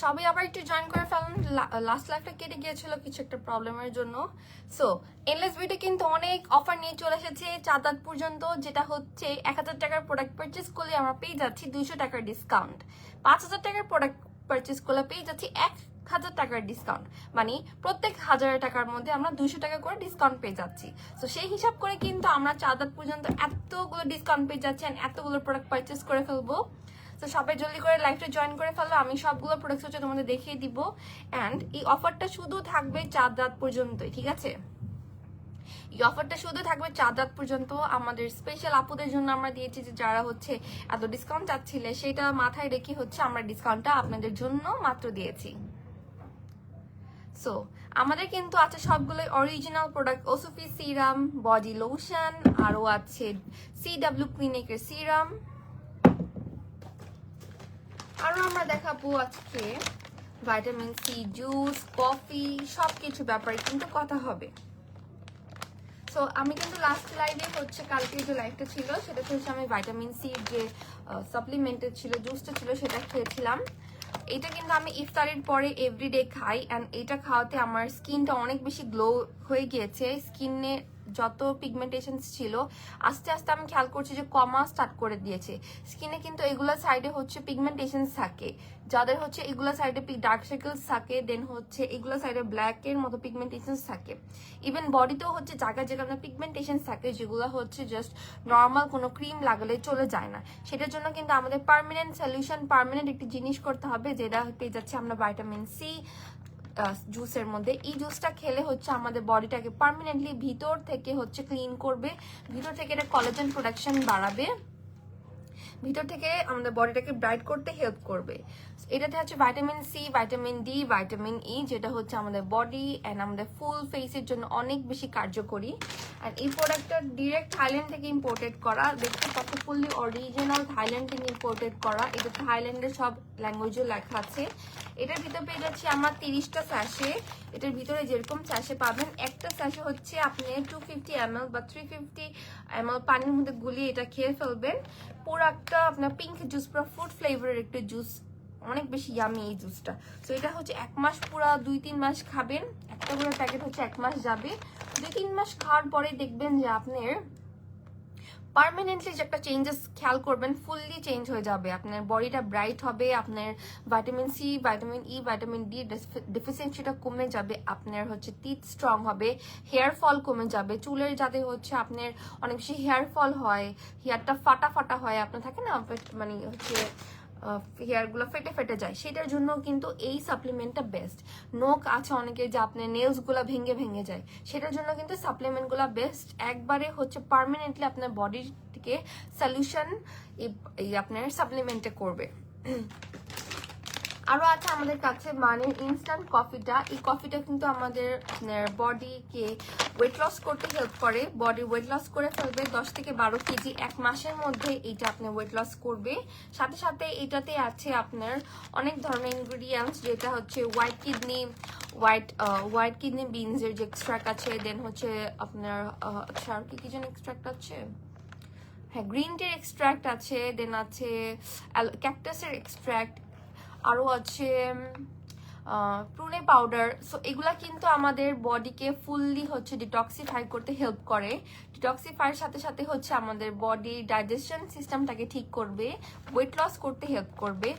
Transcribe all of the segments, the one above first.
সবাই আবার একটু জয়েন করে ফেলুন। লাস্ট লাইফটা কেটে গিয়েছিল কিছু একটা প্রবলেমের জন্য। সো এনলেস বিউটি কিন্তু অনেক অফার নিয়ে চলে এসেছে চাঁদ রাত পর্যন্ত, যেটা হচ্ছে এক হাজার টাকার প্রোডাক্ট পারচেস করলে আমরা পেয়ে যাচ্ছি দুইশো টাকার ডিসকাউন্ট পাঁচ হাজার টাকার প্রোডাক্ট পারচেস করলে পেয়ে যাচ্ছি এক হাজার টাকার ডিসকাউন্ট মানে প্রত্যেক হাজার টাকার মধ্যে আমরা দুইশো টাকা করে ডিসকাউন্ট পেয়ে যাচ্ছি। তো সেই হিসাব করে কিন্তু আমরা চাঁদ রাত পর্যন্ত এতগুলো ডিসকাউন্ট পেয়ে যাচ্ছি এতগুলো প্রোডাক্ট পারচেস করে ফেলব। তো সবাই জলদি করে লাইফটা জয়েন করে ফেলো। আমি সবগুলো প্রোডাক্টস হচ্ছে তোমাদের দেখিয়ে দিব। অ্যান্ড এই অফারটা শুধু থাকবে চার রাত পর্যন্তই, ঠিক আছে? এই অফারটা শুধু থাকবে চাঁদ রাত পর্যন্ত। আমাদের স্পেশাল আপুদের জন্য আমরা দিয়েছি যে যারা হচ্ছে এত ডিসকাউন্ট চাচ্ছিলে, সেটা মাথায় রেখে হচ্ছে আমরা ডিসকাউন্টটা আপনাদের জন্য মাত্র দিয়েছি। সো আমাদের কিন্তু আছে সবগুলো অরিজিনাল প্রোডাক্ট ওসুফি সিরাম বডি লোশন আরও আছে সি সিডাব্লিউ ক্লিনিকের সিরাম আরও আমরা দেখাবো আজকে ভাইটামিন সি জুস কফি সব কিছু ব্যাপারে কিন্তু কথা হবে। সো আমি কিন্তু লাস্ট লাইভে হচ্ছে কালকে যে লাইভটা ছিল, সেটা হচ্ছে আমি ভাইটামিন সির যে সাপ্লিমেন্টের ছিল জুসটা ছিল, সেটা খেয়েছিলাম। এটা কিন্তু আমি ইফতারের পরে এভরিডে খাই অ্যান্ড এটা খাওয়াতে আমার স্কিনটা অনেক বেশি গ্লো হয়ে গিয়েছে। স্কিনে যত পিগমেন্টেশন ছিল, আস্তে আস্তে আমি খেয়াল করছি যে কমা স্টার্ট করে দিয়েছে। স্কিনে কিন্তু এগুলা সাইডে হচ্ছে পিগমেন্টেশন থাকে। যাদের হচ্ছে এগুলো সাইডে ডার্ক সার্কেলস থাকে দেন হচ্ছে এগুলো সাইডে ব্ল্যাক এর মতো পিগমেন্টেশন থাকে। ইভেন বডিতেও হচ্ছে জায়গায় যেখানে পিগমেন্টেশন থাকে, যেগুলো হচ্ছে জাস্ট নর্মাল কোনো ক্রিম লাগালে চলে যায় না। সেটার জন্য কিন্তু আমাদের পার্মানেন্ট সলিউশন পারমানেন্ট একটি জিনিস করতে হবে, যেটা পেয়ে যাচ্ছে আমরা ভাইটামিন সি জুসের মধ্যে। এই জুসটা খেলে হচ্ছে আমাদের বডিটাকে পারমানেন্টলি ভিতর থেকে হচ্ছে ক্লিন করবে। ভিতর থেকে এটা কলেজেন প্রোডাকশন বাড়াবে। ভিতর থেকে আমাদের বডিটাকে ব্রাইট করতে হেল্প করবে। এটাতে হচ্ছে vitamin C vitamin D vitamin E যেটা হচ্ছে আমাদের বডি অ্যান্ড আমাদের ফুল ফেসের জন্য অনেক বেশি কার্যকরী। অ্যান্ড এই প্রোডাক্টটা ডিরেক্ট থাইল্যান্ড থেকে ইম্পোর্টেড করা। দেখতে কত ফুললি অরিজিনাল থাইল্যান্ড থেকে ইম্পোর্টেড করা। এটা থাইল্যান্ডের সব ল্যাঙ্গুয়েজও লেখা আছে। এটার ভিতরে পেয়ে যাচ্ছি আমার তিরিশটা স্যাশে এটার ভিতরে যেরকম স্যাশে পাবেন, একটা স্যাশে হচ্ছে আপনি টু ফিফটি এম বা থ্রি ফিফটি এম পানির মধ্যে গুলিয়ে এটা খেয়ে ফেলবেন। পুরো একটা আপনার পিঙ্ক জুস পুরো ফ্রুট ফ্লেভারের একটা জুস অনেক বেশি ইয়ামি এই জুসটা তো এটা হচ্ছে এক মাস পুরো দুই তিন মাস খাবেন। একটা করে প্যাকেট হচ্ছে এক মাস যাবে। দুই তিন মাস খাওয়ার পরে দেখবেন যে আপনার পার্মানেন্টলি যে একটা চেঞ্জেস খেয়াল করবেন ফুললি চেঞ্জ হয়ে যাবে। আপনার বডিটা ব্রাইট হবে, আপনার vitamin C vitamin E vitamin D ডেফিসিয়েন্সিটা কমে যাবে, আপনার হচ্ছে টিথ স্ট্রং হবে হেয়ার ফল কমে যাবে। চুলের যাতে হচ্ছে আপনার অনেক বেশি হেয়ার ফল হয় হেয়ারটা ফাটা ফাটা হয়, আপনার থাকে না মানে হচ্ছে হেয়ারগুলো ফেটে ফেটে যায়। সেটার জন্য কিন্তু এই সাপ্লিমেন্টটা বেস্ট নোক আছে অনেকে যে আপনার নেলসগুলো ভেঙে ভেঙে যায়। সেটার জন্য কিন্তু সাপ্লিমেন্টগুলো বেস্ট একবারে হচ্ছে পারমানেন্টলি আপনার বডির থেকে সলিউশন এই আপনার সাপ্লিমেন্টে করবে। আরও আছে আমাদের কাছে মানে ইনস্ট্যান্ট কফিটা এই কফিটা কিন্তু আমাদের বডিকে ওয়েট লস করতে হেল্প করে। বডি ওয়েট লস করে ফেলবে দশ থেকে বারো কেজি এক মাসের মধ্যে এইটা আপনি ওয়েট লস করবে। সাথে সাথে এটাতে আছে আপনার অনেক ধরনের ইনগ্রিডিয়েন্টস যেটা হচ্ছে white kidney white white kidney বিনসের যে এক্সট্রাক্ট আছে দেন হচ্ছে আপনার আচ্ছা আর কি কি যেন এক্সট্রাক্ট আছে? হ্যাঁ গ্রিন টির এক্সট্রাক্ট আছে দেন আছে ক্যাকটাসের এক্সট্রাক্ট আরও আছে প্রুনে পাউডার। সো এগুলা কিন্তু আমাদের বডিকে ফুললি হচ্ছে ডিটক্সিফাই করতে হেল্প করে। ডিটক্সিফাইয়ের সাথে সাথে হচ্ছে আমাদের বডি ডাইজেশন সিস্টেমটাকে ঠিক করবে ওয়েট লস করতে হেল্প করবে।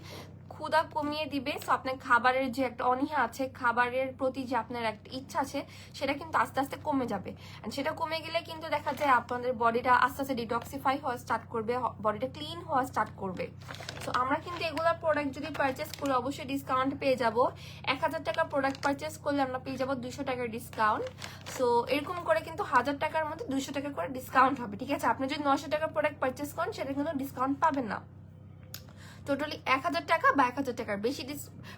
ক্ষুদা কমিয়ে দিবে। সো আপনার খাবারের যে একটা অনীহা আছে, খাবারের প্রতি যে আপনার একটা ইচ্ছা আছে, সেটা কিন্তু আস্তে আস্তে কমে যাবে। সেটা কমে গেলে কিন্তু দেখা যায় আপনাদের বডিটা আস্তে আস্তে ডিটক্সিফাই হওয়া স্টার্ট করবে বডিটা ক্লিন হওয়া স্টার্ট করবে। সো আমরা কিন্তু এগুলোর প্রোডাক্ট যদি পারচেস করি, অবশ্যই ডিসকাউন্ট পেয়ে যাব। এক হাজার টাকা প্রোডাক্ট পারচেস করলে আমরা পেয়ে যাব দুশো টাকার ডিসকাউন্ট সো এরকম করে কিন্তু হাজার টাকার মধ্যে দুশো টাকা করে ডিসকাউন্ট হবে, ঠিক আছে? আপনি যদি নশো টাকার প্রোডাক্ট পারচেস করেন, সেটা কিন্তু ডিসকাউন্ট পাবেন না। টোটালি এক হাজার টাকা বা এক হাজার টাকার বেশি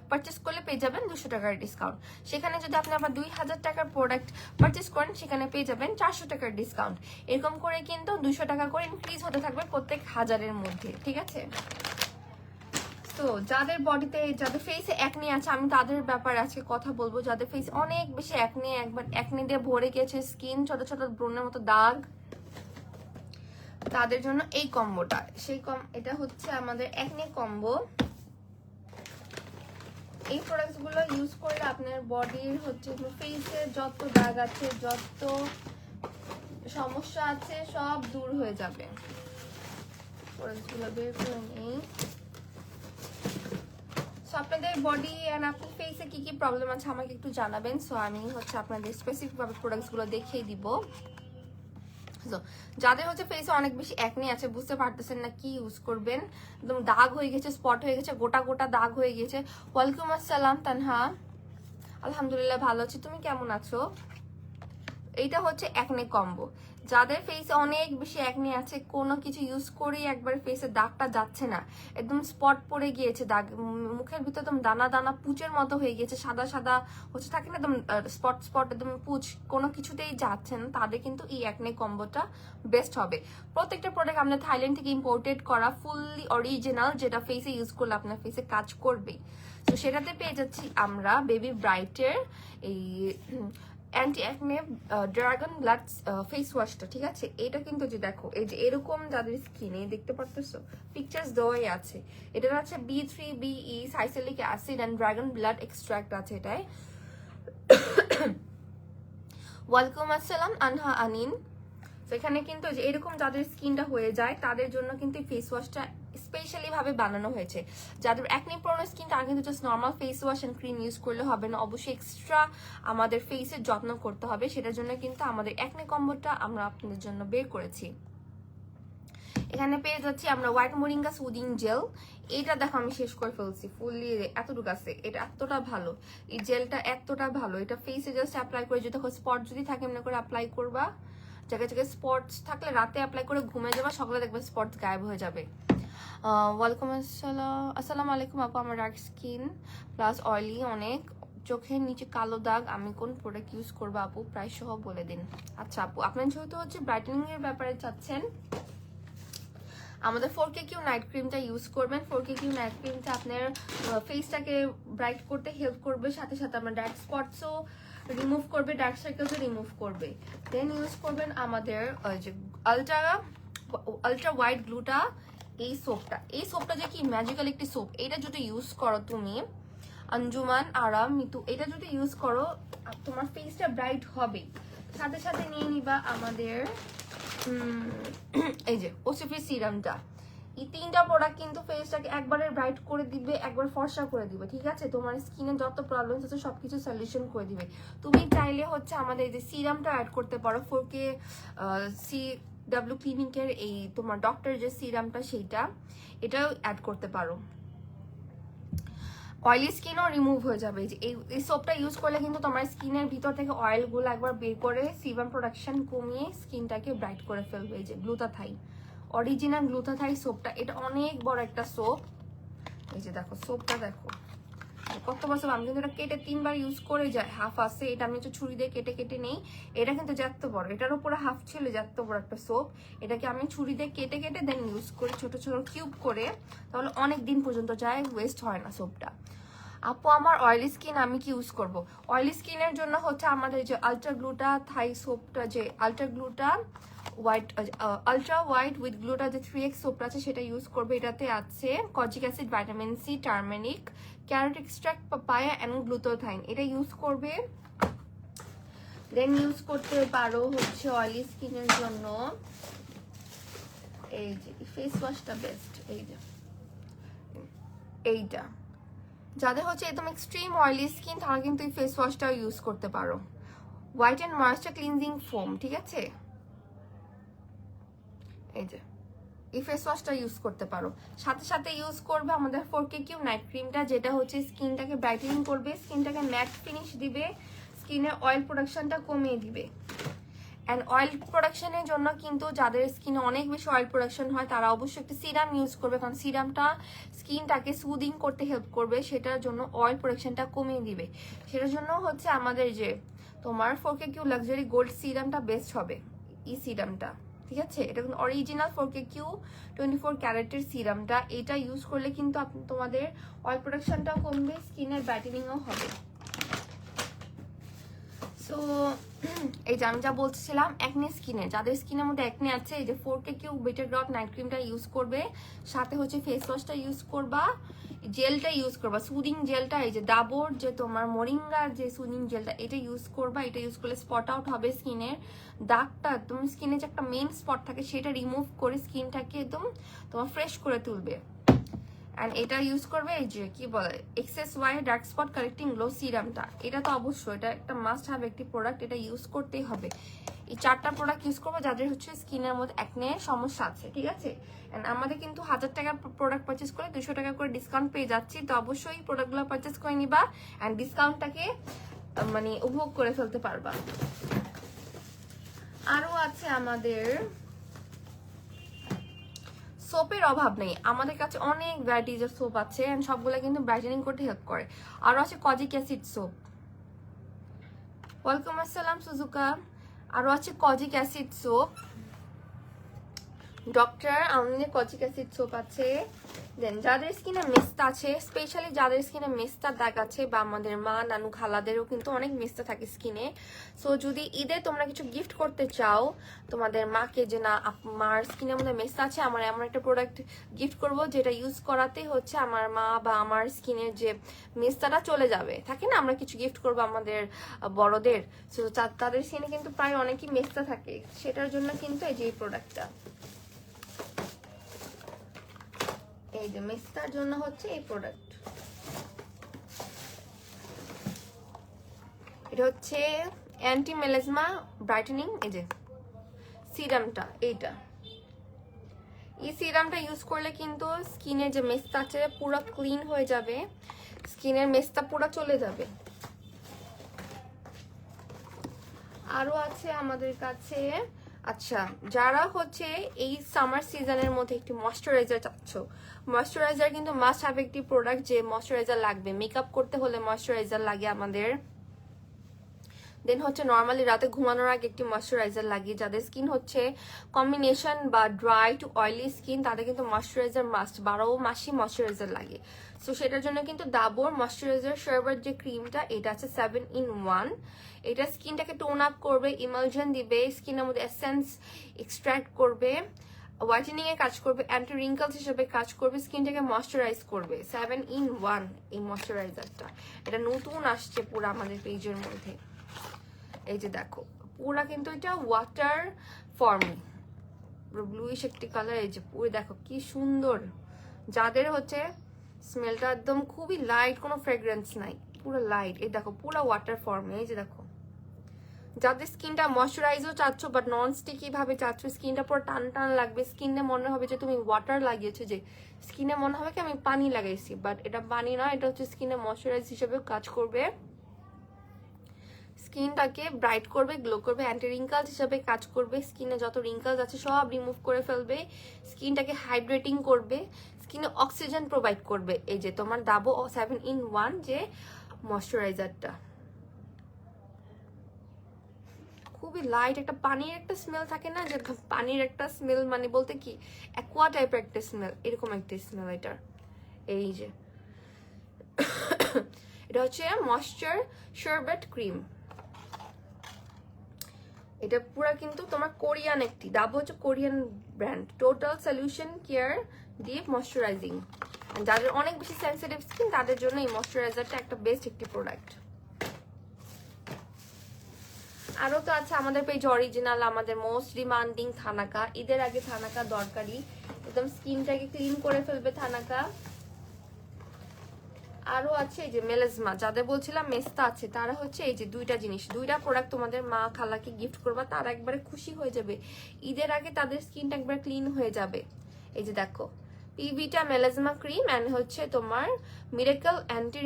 পারচেস করলে পেয়ে যাবেন দুশো টাকার ডিসকাউন্ট সেখানে যদি আপনি আবার দুই হাজার টাকার প্রোডাক্ট পারচেস করেন, সেখানে পেয়ে যাবেন চারশো টাকার ডিসকাউন্ট এরকম করে কিন্তু দুশো টাকা করে ইনক্রিজ হতে থাকবে প্রত্যেক হাজারের মধ্যে, ঠিক আছে? তো যাদের বডিতে যাদের ফেসে একনি আছে, আমি তাদের ব্যাপারে আজকে কথা বলব। যাদের ফেস অনেক বেশি একনি একবার একনি দিয়ে ভরে গেছে স্কিন ছোট ছোট ব্রণের মতো দাগ তাদের জন্য এই কম্বোটা। সেই কম, এটা হচ্ছে আমাদের একনে কম্বো। এই প্রোডাক্টসগুলো ইউজ করলে আপনার বডির হচ্ছে ফেসে যত দাগ আছে, যত সমস্যা আছে, সব দূর হয়ে যাবে। প্রোডাক্টসগুলো বের করে নেই। সো আপনাদের বডি অ্যান্ড আপনার ফেসে কি কি প্রবলেম আছে আমাকে একটু জানাবেন। সো আমি হচ্ছে আপনাদের স্পেসিফিকভাবে প্রোডাক্টসগুলো দেখিয়ে দিব। So, যাদের হচ্ছে ফেসে অনেক বেশি একনি আছে বুঝতে পারতেছেন না কি ইউজ করবেন। একদম দাগ হয়ে গেছে স্পট হয়ে গেছে গোটা গোটা দাগ হয়ে গেছে ওয়ালাইকুম আসসালাম তানহা। আলহামদুলিল্লাহ ভালো আছি। তুমি কেমন আছো? এইটা হচ্ছে একনে কম্বো যাদের ফেসে অনেক বেশি একনি আছে, কোনো কিছু ইউজ করেই একবার ফেসে দাগটা যাচ্ছে না। একদম স্পট পড়ে গিয়েছে দাগ। মুখের ভিতর একদম দানা দানা পুচের মতো হয়ে গিয়েছে, সাদা সাদা হচ্ছে থাকে না, একদম স্পট স্পট একদম পুচ, কোনো কিছুতেই যাচ্ছে না তাদের কিন্তু এই একনে কম্বোটা বেস্ট হবে। প্রত্যেকটা প্রোডাক্ট আপনার থাইল্যান্ড থেকে ইম্পোর্টেড করা ফুললি অরিজিনাল যেটা ফেসে ইউজ করলে আপনার ফেসে কাজ করবে তো সেটাতে পেয়ে যাচ্ছি আমরা বেবি ব্রাইটের এই anti acne dragon blood face ওয়াশটা ঠিক আছে? এটা কিন্তু যে দেখো, এই যে এরকম যাদের স্কিনে দেখতে পারতেছো? পিকচার্স দেওয়াই আছে। এটার আছে B three BE salicylic acid and dragon blood extract আছে এটাই ওয়েলকাম আসসালাম, আনহা, আনিন। তো এখানে কিন্তু এরকম যাদের স্কিনটা হয়ে যায়, তাদের জন্য কিন্তু ফেস ওয়াশটা স্পেশালি ভাবে বানানো হয়েছে। যাদের একনি প্রোনো স্কিন তারা কিন্তু just normal face wash and cream use করলে হবে না। অবশ্যই এক্সট্রা আমাদের ফেসের যত্ন করতে হবে। সেটার জন্য কিন্তু আমাদের একনি কম্বোটা আমরা আপনাদের জন্য বের করেছি। এখানে পেয়ে যাচ্ছি আমরা হোয়াইট মোরিঙ্গা সুদিং জেল এটা দেখো আমি শেষ করে ফেলছি। ফুললি এতটুকু আছে। এটা এতটা ভালো। এই জেলটা এতটা ভালো। এটা ফেসে জাস্ট অ্যাপ্লাই করে যদি স্পট যদি থাকে এমনি করে অ্যাপ্লাই করবা। জায়গায় জায়গায় স্পটস থাকলে রাতে অ্যাপ্লাই করে ঘুমে যাবা, সকালে দেখবে স্পটস গায়েব হয়ে যাবে। ওয়ালাইকুম আসসালাম আসসালামু আলাইকুম আপু, আমার ডার্ক স্কিন প্লাস অয়েলি অনেক। চোখের নিচে কালো দাগ, আমি কোন প্রোডাক্ট ইউজ করব আপু? প্রাইস সহ বলে দিন। আচ্ছা আপু আপনার যেহেতু হচ্ছে ব্রাইটেনিং এর ব্যাপারে চাচ্ছেন, আমাদের ফোর কে কিউ নাইট ক্রিমটা ইউজ করবেন। ফোর কে কিউ নাইট ক্রিমটা আপনার ফেসটাকে ব্রাইট করতে হেল্প করবে। সাথে সাথে আপনার ডার্ক স্পটসও রিমুভ করবে ডার্ক সার্কেলসও রিমুভ করবে। দেন ইউজ করবেন আমাদের ওই যে আলট্রা আলট্রা হোয়াইট গ্লুটা এই সোপটা এই সোপটা যে কি ম্যাজিক্যাল একটি সোপ এটা যদি ইউজ করো তুমি আঞ্জুমান আরাম মিতু এটা যদি ইউজ করো, তোমার ফেসটা ব্রাইট হবে। সাথে সাথে নিয়ে নিবা আমাদের এই যে ওসিফি সিরামটা এই তিনটা প্রোডাক্ট কিন্তু ফেসটাকে একবারে ব্রাইট করে দিবে, একবার ফর্সা করে দিবে, ঠিক আছে? তোমার স্কিনে যত প্রবলেম আছে, সবকিছু সলিউশন করে দিবে। তুমি চাইলে হচ্ছে আমাদের যে সিরামটা অ্যাড করতে পারো ফোর কে সি ডাব্লিউ ক্লিনিকের এই তোমার ডক্টর যে সিরামটা সেইটা, এটাও অ্যাড করতে পারো। অয়েলি স্কিনও রিমুভ হয়ে যাবে। এই এই সোপটা ইউজ করলে কিন্তু তোমার স্কিনের ভিতর থেকে অয়েলগুলো একবার বের করে সিবাম প্রোডাকশন কমিয়ে স্কিনটাকে ব্রাইট করে ফেলবে। এই যে গ্লুতাথাই অরিজিনাল গ্লুতাথাই সোপটা, এটা অনেক বড় একটা সোপ। এই যে দেখো, সোপটা দেখো। কত বছর, আমি কিন্তু এটা কেটে তিনবার ইউজ করে যায় হাফ আছে, এটা আমি হচ্ছে ছুরি দিয়ে কেটে কেটে নেই। এটা কিন্তু যত বড়, এটার উপরে হাফ ছিল যত বড় একটা সোপ। এটাকে আমি ছুরি দিয়ে কেটে কেটে দেন ইউজ করি ছোট ছোট কিউব করে, তাহলে অনেক দিন পর্যন্ত যায় ওয়েস্ট হয় না সোপটা। আপু, আমার অয়েলি স্কিন আমি কি ইউজ করব? অয়েলি স্কিনের জন্য হচ্ছে আমাদের যে আলট্রা গ্লুটা থাই সোপটা যে ultra gluta white ultra white with gluta যে থ্রি এক্স সোপটা আছে, সেটা ইউজ করবে। এটাতে আছে kojic acid vitamin C turmeric carrot extract papaya and glutathione এটা ইউজ করবে। দেন ইউজ করতে পারো হচ্ছে অয়েলি স্কিনের জন্য। এই যে ফেস ওয়াশটা বেস্ট এই যে। এইটা। যাদের হচ্ছে একদম এক্সট্রিম অয়েলি স্কিন তারা কিন্তু এই ফেস ওয়াশটাও ইউজ করতে পারো। White and moisture cleansing foam ঠিক আছে? এই যে, এই ফেস ওয়াশটা ইউজ করতে পারো। সাথে সাথে ইউজ করবে আমাদের ফোর কে কিউ নাইট ক্রিমটা যেটা হচ্ছে স্কিনটাকে ব্রাইটেনিং করবে স্কিনটাকে ম্যাট ফিনিশ দিবে স্কিনের অয়েল প্রোডাকশনটা কমিয়ে দিবে। অ্যান্ড অয়েল প্রোডাকশনের জন্য কিন্তু যাদের স্কিনে অনেক বেশি অয়েল প্রোডাকশন হয়, তারা অবশ্যই একটা সিরাম ইউজ করবে। কারণ সিরামটা স্কিনটাকে সুদিং করতে হেল্প করবে, সেটার জন্য অয়েল প্রোডাকশনটা কমিয়ে দিবে। সেটার জন্য হচ্ছে আমাদের যে তোমার four K Q luxury gold সিরামটা best হবে, এই সিরামটা ঠিক আছে? এটা কিন্তু অরিজিনাল ফোরকে কিউ টোয়েন্টি ফোর ক্যারেটের সিরামটা এটা ইউজ করলে কিন্তু তোমাদের অয়েল প্রোডাকশনটাও কমবে স্কিনের ব্যাটেনিংও হবে। সো এই যে আমি যা বলছিলাম একনে স্কিনে যাদের স্কিনের মধ্যে একনে আছে, এই যে four K Q better growth night ক্রিমটা ইউজ করবে, সাথে হচ্ছে ফেস ওয়াশটা ইউজ করবা জেলটা ইউজ করবা। সুদিং জেলটা এই যে ডাবর যে তোমার মরিঙ্গার যে সুদিং জেলটা এটা ইউজ করবা। এটা ইউজ করলে স্পট আউট হবে স্কিনের দাগটা তুমি স্কিনে যে একটা মেন স্পট থাকে, সেটা রিমুভ করে স্কিনটাকে একদম তোমার ফ্রেশ করে তুলবে। অ্যান্ড এটা ইউজ করবে এই যে, কি বলে Axis Y dark spot correcting glow সিরামটা এটা তো অবশ্যই, এটা একটা মাস্ট হ্যাভ একটি প্রোডাক্ট এটা ইউজ করতেই হবে। এই চারটা প্রোডাক্ট ইউজ করব, যাদের হচ্ছে স্কিনের মধ্যে একনে সমস্যা আছে, ঠিক আছে? অ্যান্ড আমাদের কিন্তু হাজার টাকার প্রোডাক্ট পারচেস করে দুশো টাকা করে ডিসকাউন্ট পেয়ে যাচ্ছি, তো অবশ্যই প্রোডাক্টগুলো পারচেস করে নিবা অ্যান্ড ডিসকাউন্টটাকে মানে উপভোগ করে ফেলতে পারবা। আরও আছে আমাদের সোপের অভাব নেই। আমাদের কাছে অনেক ভ্যারাইটিজ ভ্যারাইটিজের সোপ আছে সবগুলো কিন্তু ব্রাইটেনিং করতে হেল্প করে। আরও আছে কজিক অ্যাসিড সোপ ওয়েলকাম আসসালাম, সুজুকা। আরও আছে কজিক অ্যাসিড সোপ ডক্টর আমাদের কজিক অ্যাসিড সোপ আছে দেন যাদের স্কিনে মেস্তা আছে স্পেশালি যাদের স্কিনে মেস্তার দাগ আছে বা আমাদের মা নানু খালাদেরও কিন্তু অনেক মেস্তা থাকে স্কিনে সো যদি ঈদে তোমরা কিছু গিফট করতে চাও তোমাদের মাকে যে না মার স্কিনের মধ্যে মেস্তা আছে আমার এমন একটা প্রোডাক্ট গিফট করব যেটা ইউজ করাতে হচ্ছে আমার মা বা আমার স্কিনের যে মেস্তাটা চলে যাবে থাকে না আমরা কিছু গিফট করব আমাদের বড়দের সো তাদের স্কিনে কিন্তু প্রায় অনেকই মেস্তা থাকে সেটার জন্য কিন্তু এই যে এই প্রোডাক্টটা এই যে মেস্তার জন্য হচ্ছে এই প্রোডাক্ট এটা হচ্ছে অ্যান্টি মেলেজমা ব্রাইটেনিং এই যে সিরামটা এইটা। এই সিরামটা ইউজ করলে কিন্তু স্কিনের যে মেস্তা আছে, পুরো ক্লিন হয়ে যাবে। স্কিনের মেস্তা পুরো চলে যাবে। আরও আছে আমাদের কাছে। আচ্ছা যারা হচ্ছে এই সামার সিজনের মধ্যে একটি ময়শ্চারাইজার চাচ্ছ ময়শ্চারাইজার কিন্তু মাস্ট হ্যাভ একটি প্রোডাক্ট যে ময়শ্চারাইজার লাগবে। মেকআপ করতে হলে ময়শ্চারাইজার লাগে আমাদের। দেন হচ্ছে নর্মালি রাতে ঘুমানোর আগে একটি ময়শ্চারাইজার লাগে যাদের স্কিন হচ্ছে কম্বিনেশন বা ড্রাই টু অয়েলি স্কিন তাদের কিন্তু ময়শ্চারাইজার মাস্ট বারো মাসই ময়শ্চারাইজার লাগে। সো সেটার জন্য কিন্তু ডাবর ময়শ্চারাইজার শারবার যে ক্রিমটা এটা আছে সেভেন ইন ওয়ান এটা স্কিনটাকে টোন আপ করবে ইমালশন দিবে স্কিনের মধ্যে এসেন্স এক্সট্রাক্ট করবে। হোয়াইটেনিং এ কাজ করবে অ্যান্টি রিঙ্কলস হিসেবে কাজ করবে স্কিনটাকে ময়শ্চারাইজ করবে। সেভেন ইন ওয়ান এই ময়শ্চারাইজারটা এটা নতুন আসছে পুরো আমাদের পেজের মধ্যে। এই যে দেখো, পুরা কিন্তু এটা ওয়াটার ফর্মে ব্লুইশ একটি কালার এই যে পুরো দেখো কি সুন্দর। যাদের হচ্ছে স্মেলটা একদম খুবই লাইট কোনো ফ্রেগ্রেন্স নাই, পুরো লাইট এই দেখো, পুরো ওয়াটার ফর্মে এই যে দেখো। যাদের স্কিনটা ময়শ্চারাইজও চাচ্ছ বাট নন স্টিকি ভাবে চাচ্ছ, স্কিনটা পুরো টান টান লাগবে। স্কিনে মনে হবে যে তুমি ওয়াটার লাগিয়েছো যে, স্কিনে মনে হবে কি আমি পানি লাগাইছি বাট এটা পানি না, এটা হচ্ছে স্কিনে ময়শ্চারাইজ হিসেবে কাজ করবে। স্কিনটাকে ব্রাইট করবে গ্লো করবে অ্যান্টি রিঙ্কলস হিসাবে কাজ করবে। স্কিনে যত রিঙ্কলস আছে সব রিমুভ করে ফেলবে। স্কিনটাকে হাইড্রেটিং করবে। স্কিনে অক্সিজেন প্রোভাইড করবে। এই যে তোমার ডাবো সেভেন ইন ওয়ান যে ময়শ্চারাইজারটা খুবই লাইট একটা পানির একটা স্মেল থাকে না, যে পানির একটা স্মেল মানে বলতে কি অ্যাকোয়া টাইপের একটা স্মেল এরকম একটা স্মেল এটার এই যে। এটা হচ্ছে ময়শ্চার শারবেট ক্রিম এটা পুরো কিন্তু তোমার কোরিয়ান একটি, ডাব হচ্ছে Korean brand total solution care deep moisturising যাদের অনেক বেশি সেন্সিটিভ স্কিন তাদের জন্য এই ময়শ্চারাইজারটা একটা বেস্ট একটি প্রোডাক্ট আরও তো আছে, আমাদের পেজ অরিজিনাল আমাদের মোস্ট ডিমান্ডিং থানাকা। ঈদের আগে থানাকা দরকারি। একদম স্কিনটাকে ক্লিন করে ফেলবে থানাকা। আরও আছে এই যে মেলেজমা, যাদের বলছিলাম মেস্তা আছে, তারা হচ্ছে এই যে দুইটা জিনিস। দুইটা প্রোডাক্ট তোমাদের মা খালাকে গিফট করবা, তারা একবারে খুশি হয়ে যাবে। ঈদের আগে তাদের স্কিনটা একবার ক্লিন হয়ে যাবে। এই যে দেখো পিভিটা মেলাজমা ক্রিম অ্যান্ড হচ্ছে তোমার মিরাকেল অ্যান্টি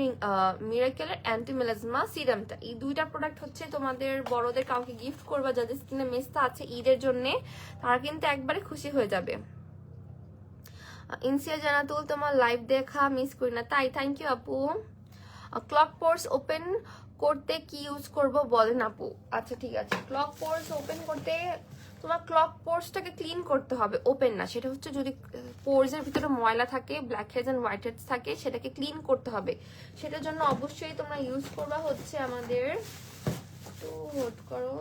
মিরাকেলের অ্যান্টি মেলাজমা সিরামটা এই দুইটা প্রোডাক্ট হচ্ছে তোমাদের বড়দের কাউকে গিফট করবা, যাদের স্কিনে মেস্তা আছে ঈদের জন্য, তারা কিন্তু একবারে খুশি হয়ে যাবে। ইনসিয়া জানাতুল, তোমার লাইভ দেখা মিস করি না। তাই থ্যাংক ইউ আপু। ক্লক পোর্স ওপেন করতে কি ইউজ করব বলেন আপু? আচ্ছা ঠিক আছে। ক্লক পোর্স ওপেন করতে তোমার ক্লক পোর্সটাকে ক্লিন করতে হবে ওপেন না। সেটা হচ্ছে যদি পোর্সের ভিতরে ময়লা থাকে black heads and white heads থাকে, সেটাকে ক্লিন করতে হবে। সেটার জন্য অবশ্যই তোমরা ইউজ করবা হচ্ছে আমাদের, একটু হোল্ড করো।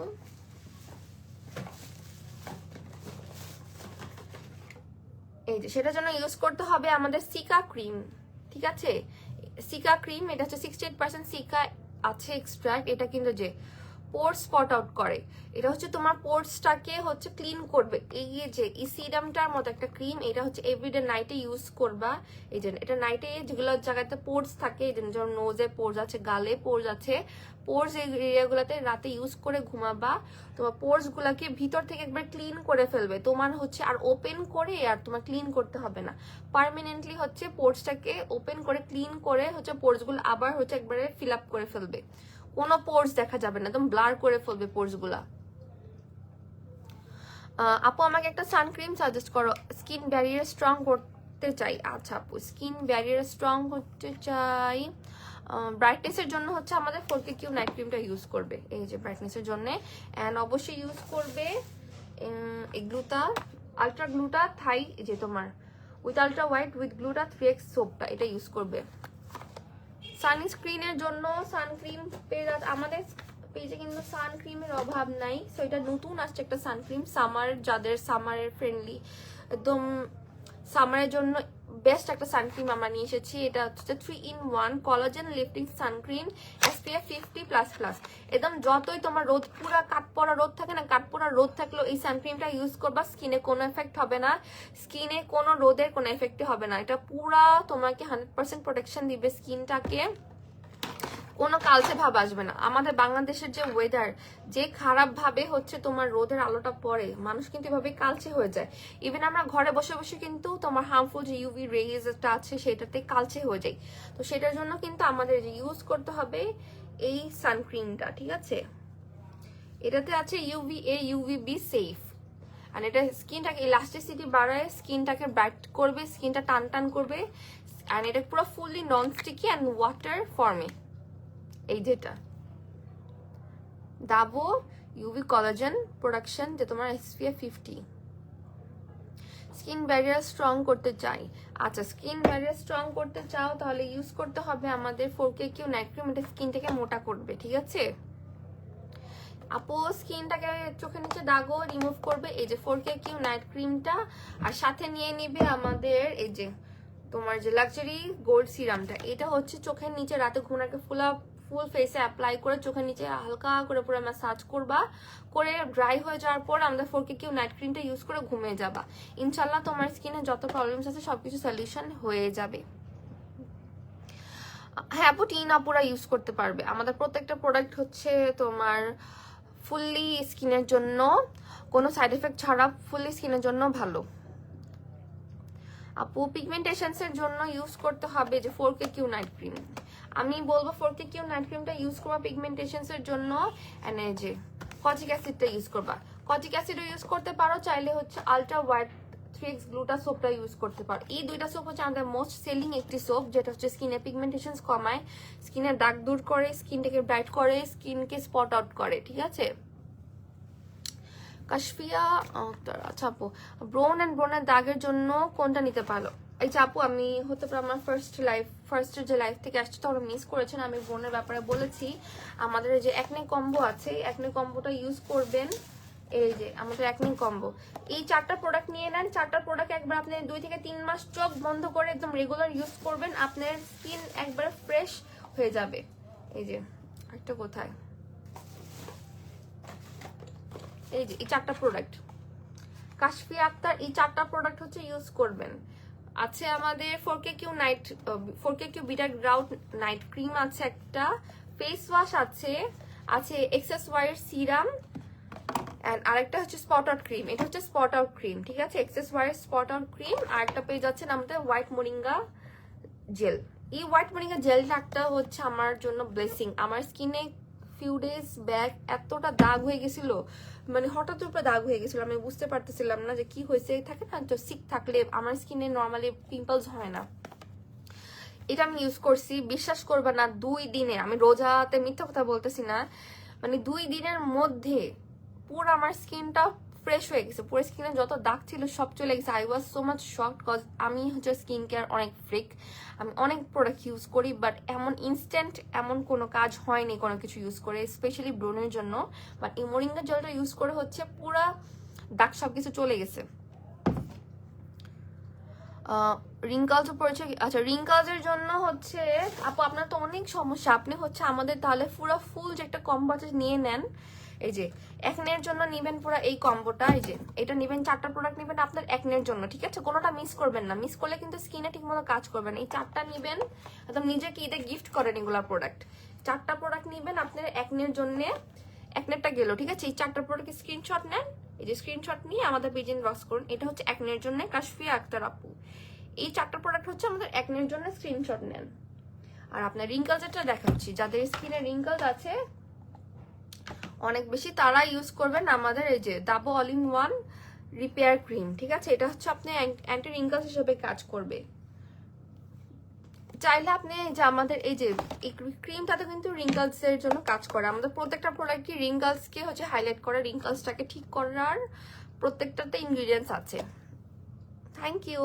এই যে, সেটার জন্য ইউজ করতে হবে আমাদের সিকা ক্রিম ঠিক আছে? সিকা ক্রিম এটা হচ্ছে সিক্সটি এইট পার্সেন্ট সিকা আছে এক্সট্রাক্ট এটা কিন্তু যে পোর স্পট আউট করে। এটা হচ্ছে তোমার পোর্সটাকে হচ্ছে ক্লিন করবে। এই যে এই সিরামটার মতো একটা ক্রিম এটা হচ্ছে এভরিডে নাইটে ইউজ করবা। এই জন্য এটা নাইটে যেগুলো জায়গাতে পোর্স থাকে, এই জন্য যেমন নোজে পোর্স আছে, গালে পোর্স আছে পোর্স এরিয়াগুলোতে রাতে ইউজ করে ঘুমাবা। তোমার পোর্স গুলাকে ভিতর থেকে একবার ক্লিন করে ফেলবে। তোমার হচ্ছে আর ওপেন করে আর তোমার ক্লিন করতে হবে না। পার্মানেন্টলি হচ্ছে পোর্সটাকে ওপেন করে ক্লিন করে হচ্ছে পোর্সগুলো আবার হচ্ছে একবারে ফিল আপ করে ফেলবে। কোনো পোর্স দেখা যাবে না, একদম ব্লার করে ফেলবে পোর্সগুলা। আপু, আমাকে একটা সানক্রিম সাজেস্ট করো। স্কিন ব্যারিয়ার স্ট্রং করতে চাই। আচ্ছা আপু স্কিন ব্যারিয়ার স্ট্রং করতে চাই ব্রাইটনেসের জন্য হচ্ছে আমাদের ফোর কে কিউ নাইট ক্রিমটা ইউজ করবে। এই যে ব্রাইটনেসের জন্য। অ্যান্ড অবশ্যই ইউজ করবে গ্লুটা আলট্রা গ্লুটা থাই যে তোমার with ultra white with gluta three X সোপটা এটা ইউজ করবে। সানস্ক্রিনের জন্য সানক্রিম পেয়ে যাচ্ছে। আমাদের পেজে কিন্তু সানক্রিমের অভাব নাই। সো এটা নতুন আসছে একটা সানক্রিম সামার যাদের সামারের ফ্রেন্ডলি একদম সামারের জন্য বেস্ট একটা সানক্রিম আমরা নিয়ে এসেছি। এটা হচ্ছে three in one collagen lifting sun cream SPF fifty plus plus একদম যতই তোমার রোদ, পুরা কাট পড়া রোদ থাকে না কাট পড়া রোদ থাকলেও এই সানক্রিমটা ইউজ করবা স্কিনে কোনো এফেক্ট হবে না। স্কিনে কোনো রোদের কোনো এফেক্টই হবে না। এটা পুরা তোমাকে হান্ড্রেড পার্সেন্ট প্রোটেকশন দিবে স্কিনটাকে কোনো কালচে ভাব আসবে না। আমাদের বাংলাদেশের যে ওয়েদার যে খারাপ ভাবে হচ্ছে তোমার রোদের আলোটা পড়ে, মানুষ কিন্তু এভাবে কালচে হয়ে যায়। ইভেন আমরা ঘরে বসে বসে কিন্তু তোমার হার্মফুল যে ইউভি রেজটা আছে, সেটাতে কালচে হয়ে যায়। তো সেটার জন্য কিন্তু আমাদের ইউজ করতে হবে এই সানক্রিমটা ঠিক আছে? এটাতে আছে UV A UV B safe আর এটা স্কিনটাকে ইলাস্টিসিটি বাড়ায় স্কিনটাকে ব্রাইট করবে স্কিনটা টান টান করবে। অ্যান্ড এটা পুরো fully non sticky and water ফর্মে এই যেটা দাবো ইউভি কলাজেন প্রোডাকশন যে তোমার SPF fifty skin barrier strong করতে চাই। আচ্ছা স্কিন ব্যারিয়ার স্ট্রং করতে চাও তাহলে ইউজ করতে হবে আমাদের four K Q night cream এটা স্কিনটাকে মোটা করবে, ঠিক আছে? আপু স্কিনটাকে চোখের নিচে দাগও রিমুভ করবে, এই যে ফোর কে কিউ নাইট ক্রিমটা আর সাথে নিয়ে নিবে আমাদের এই যে তোমার যে লাক্সারি গোল্ড সিরামটা এটা হচ্ছে চোখের নিচে রাতে ঘুমাকে ফুলা ফুল ফেসে অ্যাপ্লাই করে চোখের নিচে হালকা করে পুরো ম্যাসাজ করবা, করে ড্রাই হয়ে যাওয়ার পর আমাদের ফোর কে কিউ নাইট ক্রিমটা ইউজ করে ঘুমিয়ে যাবা। ইনশাল্লাহ তোমার স্কিনে যত প্রবলেমস আছে সবকিছু সলিউশন হয়ে যাবে। হ্যাঁ আপু টিন আপুরা ইউজ করতে পারবে। আমাদের প্রত্যেকটা প্রোডাক্ট হচ্ছে তোমার ফুললি স্কিনের জন্য, কোনো সাইড এফেক্ট ছাড়া ফুললি স্কিনের জন্য ভালো। আপু পিগমেন্টেশনস এর জন্য ইউজ করতে হবে যে four K Q night cream আমি বলব ফোর কে কিউ নাইট ক্রিমটা ইউজ করবা পিগমেন্টেশনস এর জন্য। যে কজিক অ্যাসিডটা ইউজ করবা। কজিক অ্যাসিডও ইউজ করতে পারো, চাইলে হচ্ছে ultra white three X gluta সোপটা use করতে পারো। এই দুইটা সোপ হচ্ছে আমাদের মোস্ট সেলিং একটি সোপ যেটা হচ্ছে স্কিনে পিগমেন্টেশনস কমায়। স্কিনের দাগ দূর করে স্কিনটাকে ব্রাইট করে স্কিনকে স্পট আউট করে, ঠিক আছে? কাশফিয়া আচ্ছা আপু ব্রোন অ্যান্ড ব্রোনের দাগের জন্য কোনটা নিতে পারো? এই আপু, আমি হতে পারে আমার ফার্স্ট লাইফ ফার্স্টের যে লাইফ থেকে আসছে তখন মিস করেছেন। আমি বোনের ব্যাপারে বলেছি, আমাদের যে একনে কম্বো আছে একনে কম্বোটা ইউজ করবেন। এই যে আমাদের একনি কম্বো এই চারটা প্রোডাক্ট নিয়ে নেন। চারটা প্রোডাক্ট একবার আপনি দুই থেকে তিন মাস চোখ বন্ধ করে একদম রেগুলার ইউজ করবেন। আপনার স্কিন একবার ফ্রেশ হয়ে যাবে। এই যে একটা কোথায়? এই যে, এই চারটা প্রোডাক্ট কাশফি আক্তার, এই চারটা প্রোডাক্ট হচ্ছে ইউজ করবেন। আছে আমাদের four K Q night four K Q bitter gourd night cream আছে একটা ফেস ওয়াশ আছে আছে এক্সেস ওয়াইয়ের সিরাম অ্যান্ড আরেকটা হচ্ছে স্পট আউট ক্রিম এটা হচ্ছে স্পট আউট ক্রিম ঠিক আছে? এক্সেস ওয়াইয়ের স্পট আউট ক্রিম আর একটা পেয়ে যাচ্ছে আমাদের হোয়াইট মোরিঙ্গা জেল এই হোয়াইট মোরিঙ্গা জেলটা একটা হচ্ছে আমার জন্য ব্লেসিং আমার স্কিনে ফিউ ডেজ ব্যাক এতটা দাগ হয়ে গেছিল। মানে হঠাৎ উপরে দাগ হয়ে গেছিল, আমি বুঝতে পারতেছিলাম না যে কি হয়েছে। থাকে না, তো সিক থাকলে আমার স্কিনে নর্মালি পিম্পলস হয় না। এটা আমি ইউজ করছি, বিশ্বাস করবা না, দুই দিনে। আমি রোজাতে মিথ্যা কথা বলতেছি না মানে দুই দিনের মধ্যে পুরো আমার স্কিনটা ফ্রেশ হয়ে গেছে। পুরো স্কিনে যত দাগ ছিল সব চলে গেছে। I was so much shock cause আমি হচ্ছে স্কিন কেয়ার অনেক ফ্রিক আমি অনেক প্রোডাক্ট ইউজ করি বাট এমন ইনস্ট্যান্ট এমন কোনো কাজ হয়নি কোনো কিছু ইউজ করে স্পেশালি ব্রোনের জন্য। বাট এই মোরিঙ্গা জলটা ইউজ করে হচ্ছে পুরা দাগ সব কিছু চলে গেছে। রিঙ্কালসও পড়েছে আচ্ছা রিঙ্কালসের জন্য হচ্ছে, আপু আপনার তো অনেক সমস্যা। আপনি হচ্ছে আমাদের তাহলে পুরো ফুল যে একটা কম্বো আছে নিয়ে নেন এই যে একনের জন্য নিবেন পুরো এই কম্বোটা এই যে, এটা নিবেন, চারটা প্রোডাক্ট নিবেন, আপনার একনের জন্য, ঠিক আছে? কোনোটা মিস করবেন না। মিস করলে কিন্তু স্কিনে ঠিকমতো কাজ করবেন এই চারটা নিবেন, একদম নিজেকে এটা গিফট করেন এগুলা প্রোডাক্ট চারটা প্রোডাক্ট নিবেন, আপনার একনের জন্য একনেরটা গেল, ঠিক আছে? এই চারটা প্রোডাক্ট স্ক্রিনশট নেন। এই যে স্ক্রিনশট নিয়ে আমাদের পেজ ইনবক্স করুন। এটা হচ্ছে একনের জন্য কাশফিয়া আক্তার আপু। এই চারটা প্রোডাক্ট হচ্ছে আমাদের একনের জন্য স্ক্রিনশট নেন। আর আপনার রিঙ্কলস এটা দেখাচ্ছি। যাদের স্কিনে রিঙ্কলস আছে অনেক বেশি তারা ইউজ করবেন আমাদের এই যে Dabo all in one repair cream ঠিক আছে? এটা হচ্ছে আপনি অ্যান্টি রিঙ্কলস হিসেবে কাজ করবে। চাইলে আপনি যে আমাদের এই যে ক্রিমটাতে কিন্তু রিঙ্কলস এর জন্য কাজ করে। আমাদের প্রত্যেকটা প্রোডাক্ট কি রিঙ্কলস কে হচ্ছে হাইলাইট করে রিঙ্কলসটাকে ঠিক করার প্রত্যেকটাতে ইনগ্রিডিয়েন্টস আছে। থ্যাংক ইউ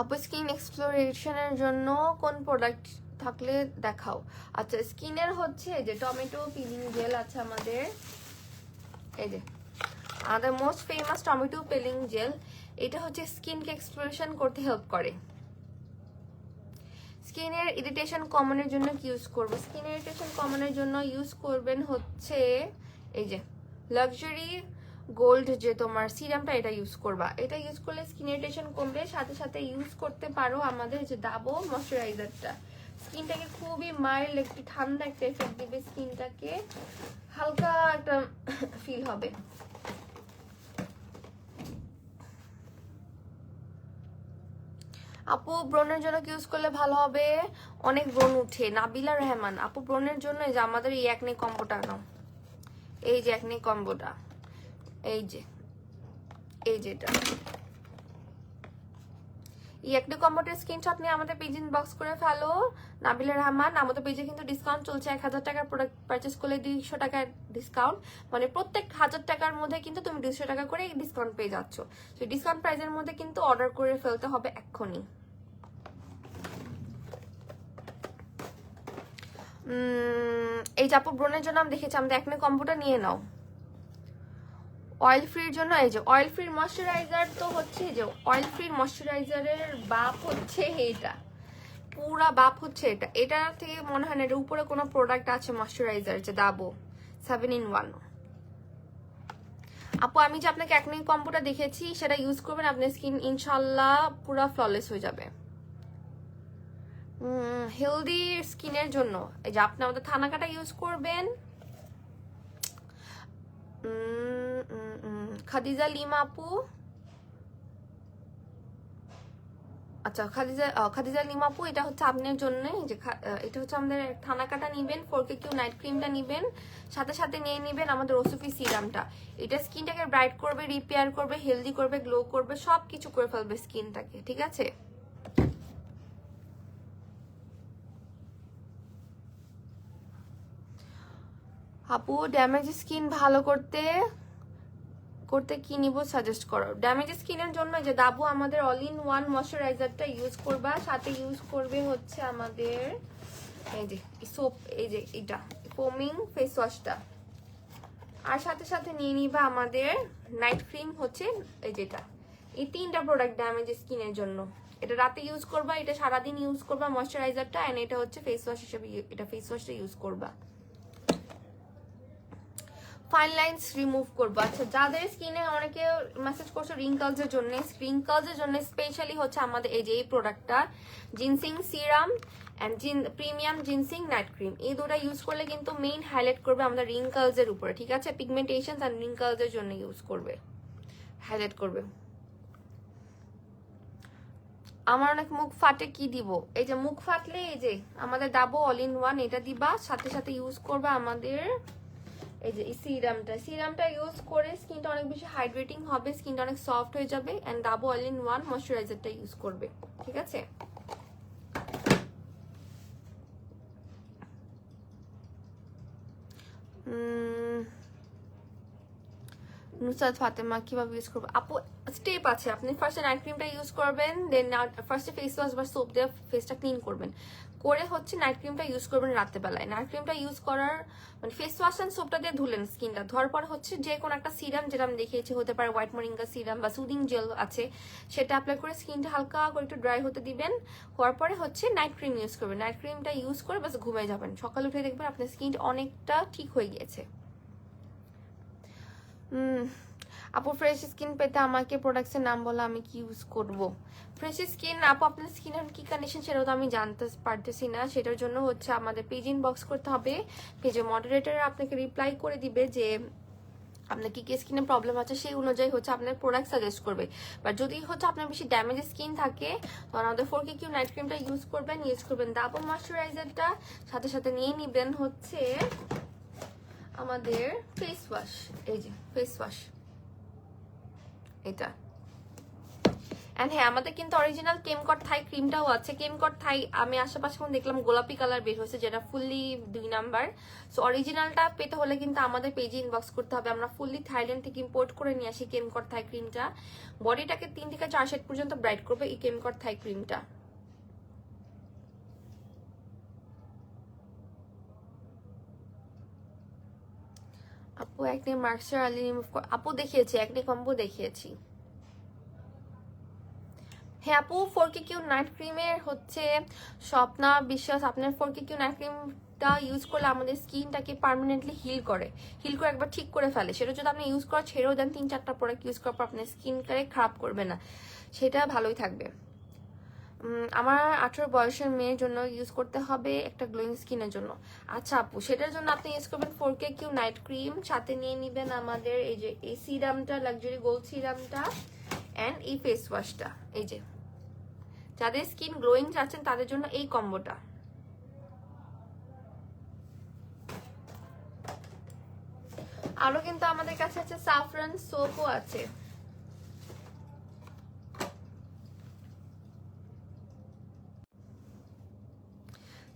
আপু স্কিন এক্সপ্লোরেশনের জন্য কোন প্রোডাক্ট থাকলে দেখাও। আচ্ছা স্কিনের হচ্ছে এই যে টমেটো পিলিং জেল আছে আমাদের। এই যে আমাদের most famous tomato peeling gel এটা হচ্ছে স্কিনকে এক্সপ্লোরেশন করতে হেল্প করে। স্কিনের ইরিটেশন কমানোর জন্য কি ইউজ করব? স্কিন ইরিটেশন কমানোর জন্য ইউজ করবেন হচ্ছে এই যে লাক্সারি গোল্ড যে তোমার সিরামটা এটা ইউজ করবা। এটা ইউজ করলে স্কিন ইরিটেশন কমবে, সাথে সাথে ইউজ করতে পারো আমাদের যে দাবো ময়শ্চারাইজারটা স্কিনটাকে খুবই মাইল্ড একটু ঠান্ডা একটা এফেক্ট দিবে স্কিনটাকে। হালকা একটা ফিল হবে। আপু, ব্রণের জন্য কি ইউজ করলে ভালো হবে? অনেক ব্রণ উঠে। নাবিলা রহমান, আপু, ব্রণের জন্য যে আমাদের এই একনে কম্বোটা নাও। এই যে একনে কম্বোটা এই যে, এই যেটা এই একটা কম্বোটের স্ক্রিনশট নিয়ে আমাদের পেজ ইনবক্স করে ফেলো। নাবিলা রহমান, আমাদের পেজে কিন্তু ডিসকাউন্ট চলছে এক হাজার টাকার প্রোডাক্ট পারচেস করলে দুইশো টাকার ডিসকাউন্ট মানে প্রত্যেক হাজার টাকার মধ্যে কিন্তু তুমি দুশো টাকা করে ডিসকাউন্ট পেয়ে যাচ্ছ। সেই ডিসকাউন্ট প্রাইসের মধ্যে কিন্তু অর্ডার করে ফেলতে হবে এক্ষুনি। এই চাপু ব্রণের জন্য আমি দেখেছি আমাদের একনে কম্বোটা নিয়ে নাও। অয়েল ফ্রির জন্য, এই যে অয়েল ফ্রির ময়শ্চারাইজার তো হচ্ছে যে অয়েল ফ্রির ময়শ্চারাইজারের বাপ হচ্ছে এটা পুরা বাপ হচ্ছে এটা। এটা থেকে মনে হয় না এর উপরে কোনো প্রোডাক্ট আছে ময়শ্চারাইজার যে দাবো। সেভেন ইন ওয়ান আপু, আমি যে আপনাকে এক মিনিট কম্বোটা দেখেছি সেটা ইউজ করবেন, আপনার স্কিন ইনশাল্লাহ পুরা ফ্ললেস হয়ে যাবে। হেলদি স্কিনের জন্য। এই যে আপনি আমাদের থানাকাটা ইউজ করবেন। খাদিজা লিমা আপু আচ্ছা খাদিজা খাদিজা লিমা আপু এটা হচ্ছে আপনার জন্য যে এটা হচ্ছে আমাদের থানা কাটা নিবেন ফোরকে কিউ নাইট ক্রিমটা নিবেন, সাথে সাথে নিয়ে নিবেন আমাদের ওসুফি সিরামটা এটা স্কিনটাকে ব্রাইট করবে রিপেয়ার করবে হেলদি করবে গ্লো করবে সব কিছু করে ফেলবে স্কিনটাকে ঠিক আছে? আপু ড্যামেজ স্কিন ভালো করতে করতে কি নিব সাজেস্ট করো। ড্যামেজ স্কিনের জন্য যে দাবু আমাদের অল ইন ওয়ান ময়শ্চারাইজারটা ইউজ করবা, সাথে ইউজ করবে হচ্ছে আমাদের এই যে সোপ এই যে এটা ফোমিং ফেস ওয়াশটা আর সাথে সাথে নিয়ে নিবা আমাদের নাইট ক্রিম হচ্ছে এই যেটা। এই তিনটা প্রোডাক্ট ড্যামেজ স্কিনের জন্য। এটা রাতে ইউজ করবা, এটা সারাদিন ইউজ করবা ময়শ্চারাইজারটা অ্যান্ড এটা হচ্ছে ফেস ওয়াশ হিসেবে, এটা ফেস ওয়াশটা ইউজ করবা। ফাইন লাইনস রিমুভ করব। আচ্ছা যাদের স্কিনে অনেকে মেসেজ করছ রিঙ্কলস এর জন্য রিঙ্কলস এর জন্য স্পেশালি হচ্ছে আমাদের এই যে এই প্রোডাক্টটা ginseng serum and gin premium ginseng night cream এই দুটা ইউজ করলে কিন্তু মেইন হাইলাইট করবে আমাদের রিঙ্কলস এর উপরে, ঠিক আছে? পিগমেন্টেশন অ্যান্ড রিঙ্কলস এর জন্য ইউজ করবে হাইলাইট করবে। আমার অনেক মুখ ফাটে কি দিব? এই যে মুখ ফাটলে এই যে আমাদের দাবো অল ইন ওয়ান এটা দিবা, সাথে সাথে ইউজ করবে আমাদের এই যে, এই সিরামটা সিরামটা ইউজ করে স্কিনটা অনেক বেশি হাইড্রেটিং হবে স্কিনটা অনেক সফট হয়ে যাবে and Dabo all in one ময়শ্চারাইজারটা use করবে, ঠিক আছে? নুসরাত, ফাতেমা, কীভাবে ইউজ করব? আপু স্টেপ আছে। আপনি ফার্স্টে নাইট ক্রিমটা ইউজ করবেন দেন ফার্স্টে ফেস ওয়াশ বা সোপ দিয়ে ফেসটা ক্লিন করবেন। করে হচ্ছে নাইট ক্রিমটা ইউজ করবেন রাত্রেবেলায়। নাইট ক্রিমটা ইউজ করার মানে ফেস ওয়াশ অ্যান্ড সোপটা দিয়ে ধুলেন স্কিনটা ধোয়ার পর হচ্ছে যে কোনো একটা সিরাম যেটা আমি দেখিয়েছি, হতে পারে হোয়াইট মরিঙ্গা সিরাম বা সুদিং জেল আছে, সেটা অ্যাপ্লাই করে স্কিনটা হালকা করে একটু ড্রাই হতে দিবেন। হওয়ার পরে হচ্ছে নাইট ক্রিম ইউজ করবেন। নাইট ক্রিমটা ইউজ করে বাস ঘুমিয়ে যাবেন। সকালে উঠে দেখবেন আপনার স্কিনটা অনেকটা ঠিক হয়ে গিয়েছে। হুম আপু ফ্রেশ স্কিন পেতে আমাকে প্রোডাক্টসের নাম বলে, আমি কি ইউজ করব? ফ্রেশ স্কিন আপু, আপনার স্কিনের কি কন্ডিশন সেটাও তো আমি জানতে পারতেছি না। সেটার জন্য হচ্ছে আমাদের পেজ ইনবক্স করতে হবে। পেজে মডারেটর আপনাকে রিপ্লাই করে দিবে যে, আপনার কি কি স্কিনে প্রবলেম আছে, সেই অনুযায়ী হচ্ছে আপনার প্রোডাক্ট সাজেস্ট করবে। বা যদি হচ্ছে আপনার বেশি ড্যামেজ স্কিন থাকে তখন আমাদের ফোর কে কিউ নাইট ক্রিমটা ইউজ করবেন ইউজ করবেন ডাবল ময়শ্চারাইজারটা সাথে সাথে নিয়ে নিবেন হচ্ছে আমাদের ফেস ওয়াশ এই যে ফেস ওয়াশ এটা। অ্যান্ড হ্যাঁ আমাদের কিন্তু অরিজিনাল কেমকট থাই ক্রিমটাও আছে। কেমকট থাই আমি আশেপাশে কোন দেখলাম গোলাপি কালার বের হয়েছে, যেটা ফুললি দুই নাম্বার সো অরিজিনালটা পেতে হলে কিন্তু আমাদের পেজে ইনবক্স করতে হবে। আমরা ফুললি থাইল্যান্ড থেকে ইম্পোর্ট করে নিয়ে আসি কেমকট থাই ক্রিমটা বডিটাকে তিন থেকে চার শেড পর্যন্ত ব্রাইট করবে এই কেমকট থাই ক্রিমটা আপু একনে মার্কসার আলি রিমুভ কর আপু দেখিয়েছি একনে কম্বো দেখিয়েছি। হ্যাঁ আপু ফোর কে কিউ নাইট ক্রিমের হচ্ছে স্বপ্না বিশ্বাস, আপনার ফোর কে কিউ নাইট ক্রিমটা ইউজ করলে আমাদের স্কিনটাকে পার্মানেন্টলি হিল করে। হিল করে একবার ঠিক করে ফেলে। সেটা যদি আপনি ইউজ করা ছেড়েও দেন তিন চারটা প্রোডাক্ট ইউজ করার পর আপনার স্কিনটাকে খারাপ করবে না। সেটা ভালোই থাকবে। আমার আঠেরো বয়সের মেয়ের জন্য ইউজ করতে হবে একটা গ্লোয়িং স্কিনের জন্য। আচ্ছা আপু, সেটার জন্য আপনি ইউজ করবেন four K Q night cream সাথে নিয়ে নেবেন আমাদের এই যে এই সিরামটা লাক্সারি গোল্ড সিরামটা অ্যান্ড এই ফেস ওয়াশটা এই যে, যাদের স্কিন গ্লোয়িং চাচ্ছেন, তাদের জন্য এই কম্বোটা আরও কিন্তু আমাদের কাছে আছে সাফরান সোপও আছে।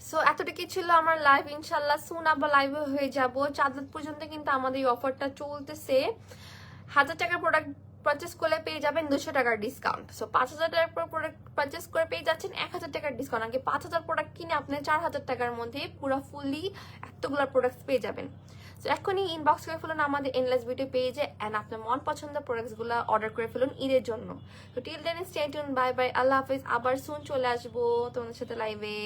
সো এতটুকু ছিল আমার লাইভ ইনশাল্লাহ সুন আবার লাইভে হয়ে যাব। চাঁদত পর্যন্ত কিন্তু আমাদের এই অফারটা চলতেছে। হাজার টাকার প্রোডাক্ট পারচেস করলে পেয়ে যাবেন দুশো টাকার ডিসকাউন্ট সো পাঁচ হাজার টাকার প্রোডাক্ট পারচেস করে পেয়ে যাচ্ছেন এক হাজার টাকার ডিসকাউন্ট আগে পাঁচ হাজার প্রোডাক্ট কিনে আপনি চার হাজার টাকার মধ্যে পুরো ফুললি এতগুলো প্রোডাক্টস পেয়ে যাবেন। সো এখনই ইনবক্স করে ফেলুন আমাদের এনলেস বিউটি পেজে অ্যান্ড আপনার মন পছন্দের প্রোডাক্টসগুলো অর্ডার করে ফেলুন ঈদের জন্য। তো till then stay tune bye bye আল্লাহ হাফিজ। আবার সুন চলে আসব তোমাদের সাথে লাইভে